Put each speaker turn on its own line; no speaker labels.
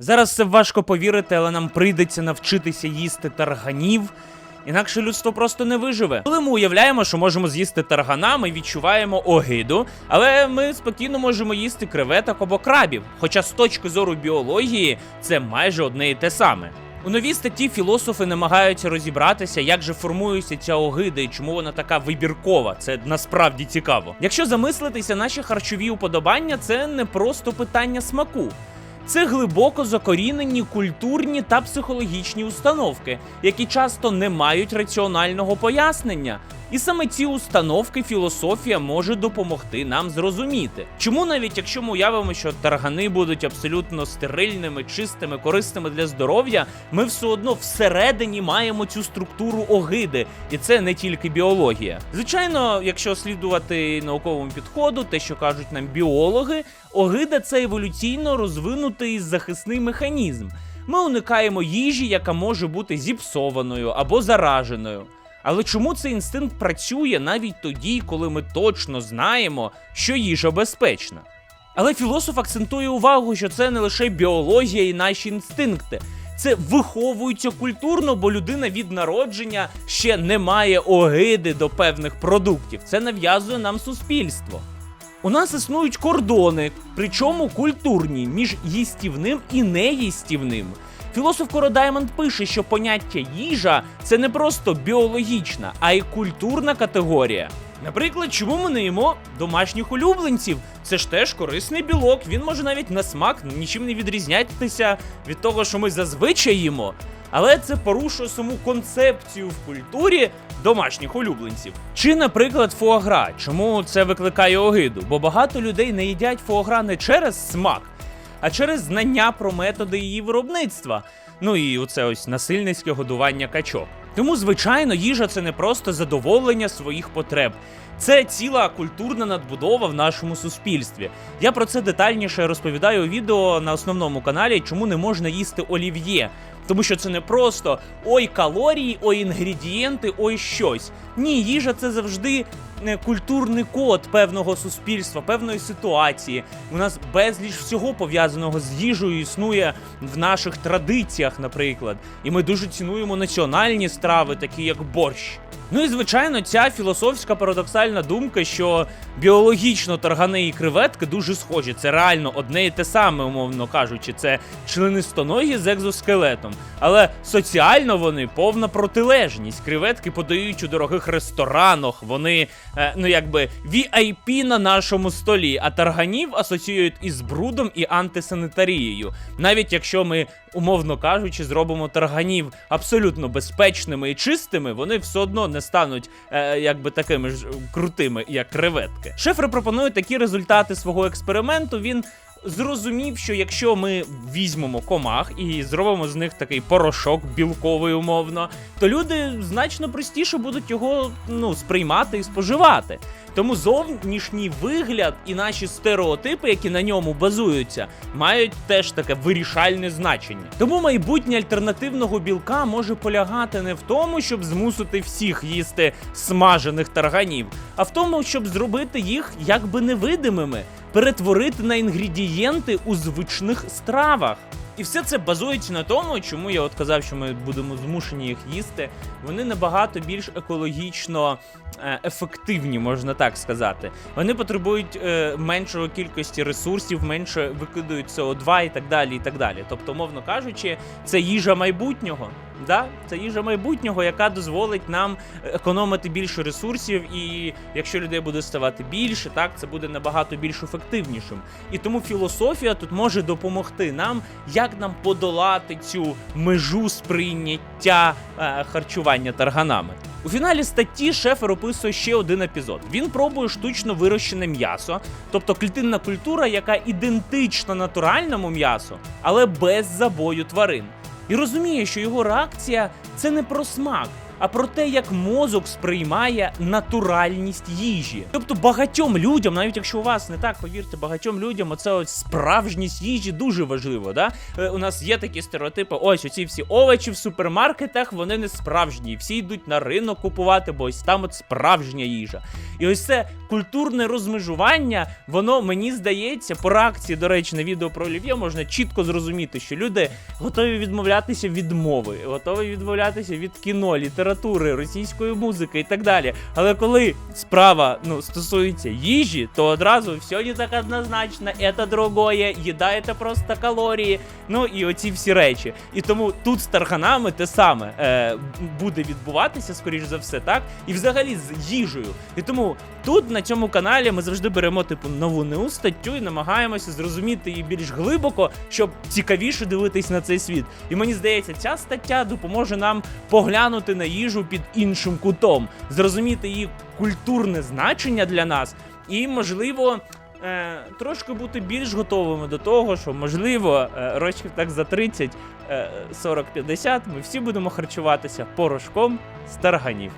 Зараз це важко повірити, але нам прийдеться навчитися їсти тарганів. Інакше людство просто не виживе. Коли ми уявляємо, що можемо з'їсти таргана, ми відчуваємо огиду, але ми спокійно можемо їсти креветок або крабів. Хоча з точки зору біології це майже одне і те саме. У новій статті філософи намагаються розібратися, як же формується ця огида і чому вона така вибіркова. Це насправді цікаво. Якщо замислитися, наші харчові уподобання це не просто питання смаку. Це глибоко закорінені культурні та психологічні установки, які часто не мають раціонального пояснення. І саме ці установки філософія може допомогти нам зрозуміти. Чому навіть якщо ми уявимо, що таргани будуть абсолютно стерильними, чистими, корисними для здоров'я, ми все одно всередині маємо цю структуру огиди, і це не тільки біологія. Звичайно, якщо слідувати науковому підходу, те, що кажуть нам біологи, огида це еволюційно розвинутий захисний механізм. Ми уникаємо їжі, яка може бути зіпсованою або зараженою. Але чому цей інстинкт працює навіть тоді, коли ми точно знаємо, що їжа безпечна? Але філософ акцентує увагу, що це не лише біологія і наші інстинкти. Це виховується культурно, бо людина від народження ще не має огиди до певних продуктів. Це нав'язує нам суспільство. У нас існують кордони, причому культурні, між їстівним і неїстівним. Філософ Коро Даймонд пише, що поняття їжа це не просто біологічна, а й культурна категорія. Наприклад, чому ми не їмо домашніх улюбленців? Це ж теж корисний білок. Він може навіть на смак нічим не відрізнятися від того, що ми зазвичай їмо. Але це порушує саму концепцію в культурі домашніх улюбленців. Чи, наприклад, фуагра. Чому це викликає огиду? Бо багато людей не їдять фуагра не через смак, а через знання про методи її виробництва. Ну і оце ось насильницьке годування качок. Тому, звичайно, їжа це не просто задоволення своїх потреб. Це ціла культурна надбудова в нашому суспільстві. Я про це детальніше розповідаю у відео на основному каналі, чому не можна їсти олів'є. Тому що це не просто ой калорії, ой інгредієнти, ой щось. Ні, їжа це завжди е, культурний код певного суспільства, певної ситуації. У нас безліч всього пов'язаного з їжею існує в наших традиціях, наприклад. І ми дуже цінуємо національні страви, такі як борщ. Ну і звичайно, ця філософська парадоксальна думка, що біологічно таргани і креветки дуже схожі. Це реально одне і те саме, умовно кажучи, це членистоногі з екзоскелетом. Але соціально вони повна протилежність. Креветки подають у дорогих ресторанах. Вони е, ну якби VIP на нашому столі, а тарганів асоціюють із брудом і антисанітарією. Навіть якщо ми, умовно кажучи, зробимо тарганів абсолютно безпечними і чистими, вони все одно не стануть е, якби такими ж крутими, як креветки. Шифр пропонує такі результати свого експерименту. Він зрозумів, що якщо ми візьмемо комах і зробимо з них такий порошок білковий умовно, то люди значно простіше будуть його ну сприймати і споживати. Тому зовнішній вигляд і наші стереотипи, які на ньому базуються, мають теж таке вирішальне значення. Тому майбутнє альтернативного білка може полягати не в тому, щоб змусити всіх їсти смажених тарганів, а в тому, щоб зробити їх якби невидимими, перетворити на інгредієнти у звичних стравах. І все це базується на тому, чому я от казав, що ми будемо змушені їх їсти. Вони набагато більш екологічно е, ефективні, можна так сказати. Вони потребують е, меншої кількості ресурсів, менше викидають СО2 і так далі. і так далі. Тобто, мовно кажучи, це їжа майбутнього. Да? Це їжа майбутнього, яка дозволить нам економити більше ресурсів, і якщо людей буде ставати більше, так це буде набагато більш ефективнішим. І тому філософія тут може допомогти нам, як нам подолати цю межу сприйняття е, харчування тарганами. У фіналі статті Шефер описує ще один епізод. Він пробує штучно вирощене м'ясо, тобто клітинна культура, яка ідентична натуральному м'ясу, але без забою тварин. І розуміє, що його реакція це не про смак, а про те, як мозок сприймає натуральність їжі. Тобто багатьом людям, навіть якщо у вас не так, повірте, багатьом людям оце ось справжність їжі дуже важливо. Да? Е, У нас є такі стереотипи: ось оці всі овочі в супермаркетах, вони не справжні. Всі йдуть на ринок купувати, бо ось там от справжня їжа. І ось це культурне розмежування, воно мені здається, по реакції, до речі, на відео про олів'є можна чітко зрозуміти, що люди готові відмовлятися від мови, готові відмовлятися від кіно, літератури, російської музики і так далі. Але коли справа ну, стосується їжі, то одразу все не так однозначно, це другое, їда це просто калорії. Ну і оці всі речі. І тому тут з тарганами те саме е, буде відбуватися, скоріш за все, так? І взагалі з їжею. І тому тут на цьому каналі ми завжди беремо типу нову неу статтю і намагаємося зрозуміти її більш глибоко, щоб цікавіше дивитись на цей світ. І мені здається, ця стаття допоможе нам поглянути на їжу під іншим кутом, зрозуміти її культурне значення для нас, і можливо. Е, трошки бути більш готовими до того, що можливо, е, років так за 30, е, 40-50 ми всі будемо харчуватися порошком з тарганів.